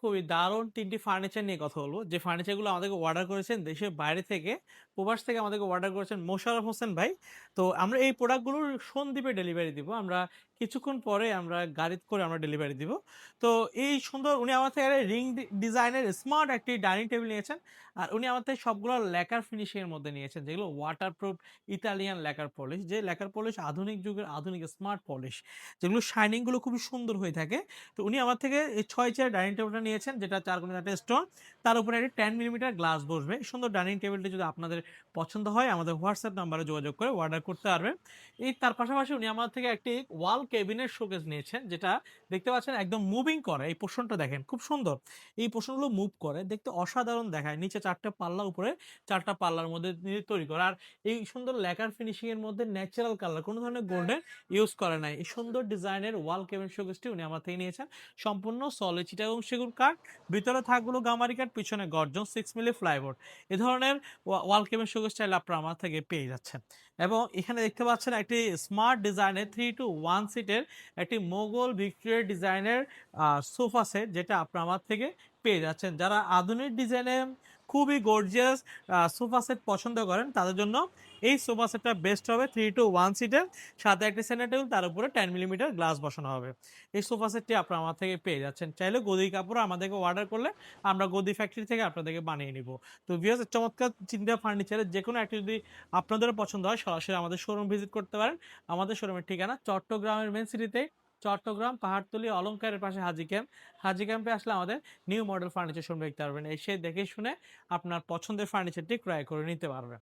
খুবই দারুণ তিনটি ফার্নিচার নিয়ে কথা বলব যে ফার্নিচারগুলো আমাদেরকে অর্ডার করেছেন দেশের বাইরে থেকে, প্রবাস থেকে আমাদেরকে অর্ডার করেছেন মোশাররফ হোসেন ভাই। তো আমরা এই প্রোডাক্টগুলোর সন্দ্বীপে ডেলিভারি দিব। আমরা কিছুক্ষণ পরে আমরা গাড়িতে করে আমরা ডেলিভারি দিব। তো এই সুন্দর উনি আমার থেকে রিং ডিজাইনের স্মার্ট একটি ডাইনিং টেবিল নিয়েছেন। আর উনি আমার থেকে সবগুলো ল্যাকার ফিনিশিং এর মধ্যে নিয়েছেন। যেগুলো ওয়াটারপ্রুফ ইতালিয়ান ল্যাকার পলিশ। যে লেকার পলিশ আধুনিক যুগের আধুনিক স্মার্ট পলিশ। যেগুলো শাইনিংগুলো খুবই সুন্দর হয়ে থাকে। তো উনি আমার থেকে ৬ চেয়ার ডাইনিং টেবিলটা নিয়েছেন, যেটা চার কোণে ৪ টা স্টোন। তার উপরে একটি টেন মিলিমিটার গ্লাস বসবে। সুন্দর ডাইনিং টেবিলটি যদি আপনাদের পছন্দ হয়, আমাদের হোয়াটসঅ্যাপ নাম্বারে যোগাযোগ করে অর্ডার করতে পারবেন। এই তার পাশাপাশি উনি আমার থেকে একটি ওয়াল কেবিনের শোকেস নিয়েছেন, যেটা দেখতে পাচ্ছেন একদম মুভিং করে। এই পোরশনটা দেখেন, খুব সুন্দর। এই পোরশনগুলো মুভ করে, দেখতে অসাধারণ দেখায়। নিচে চারটা পাল্লা, উপরে চারটা পাল্লার মধ্যে তৈরি করে আর এই সুন্দর ল্যাকার ফিনিশিং এর মধ্যে ন্যাচারাল কালার কোনো ধরনের গোল্ডেন ইউজ করে নাই। এই সুন্দর ডিজাইনের ওয়াল কেবিন শোকেসটি উনি আমার থেকে নিয়েছেন। সম্পূর্ণ সলিড চিটাগং সেগুন কাঠ। ভিতরে থাকগুলো গামারি কাঠ, পিছনে গর্জন সিক্স মিলি ফ্লাইবোর্ড এ ধরনের ওয়া ওয়াল কেবিনেট শোকেস স্টাইল আপনারা আমার থেকে পেয়ে যাচ্ছেন। এবং এখানে দেখতে পাচ্ছেন একটি স্মার্ট ডিজাইনের থ্রি টু ওয়ান সিটের একটি মোগল ভিক্টোরিয়া ডিজাইনের সোফা সেট যেটা আপনারা আমার থেকে পেয়ে যাচ্ছেন। যারা আধুনিক ডিজাইনে খুবই গর্জিয়াস সোফা সেট পছন্দ করেন, তাদের জন্য এই সোফা সেটটা বেস্ট হবে থ্রি টু ওয়ান সিটের। সাথে একটি সেন্টার টেবিল তার উপরে টেন মিলিমিটার গ্লাস বসানো হবে। এই সোফা সেটটি আপনারা আমার থেকে পেয়ে যাচ্ছেন। চাইলে গদি কাপড় আমাদেরকে অর্ডার করলে আমরা গদি ফ্যাক্টরি থেকে আপনাদেরকে বানিয়ে নিব। তো ভিউয়ার্স চমৎকার চিন্তা ফার্নিচারের যে কোনো একটি যদি আপনাদেরও পছন্দ হয়, সরাসরি আমাদের শোরুম ভিজিট করতে পারেন। আমাদের শোরুমের ঠিকানা চট্টগ্রামের মেন সিটিতে চট্টগ্রাম পাহাড়তলী অলঙ্কারের পাশে হাজি ক্যাম্প। হাজি ক্যাম্পে আসলে আমাদের নিউ মডেল ফার্নিচার শোরুম দেখতে পারবেন। এসে দেখে শুনে আপনার পছন্দের ফার্নিচারটি ক্রয় করে নিতে পারবেন।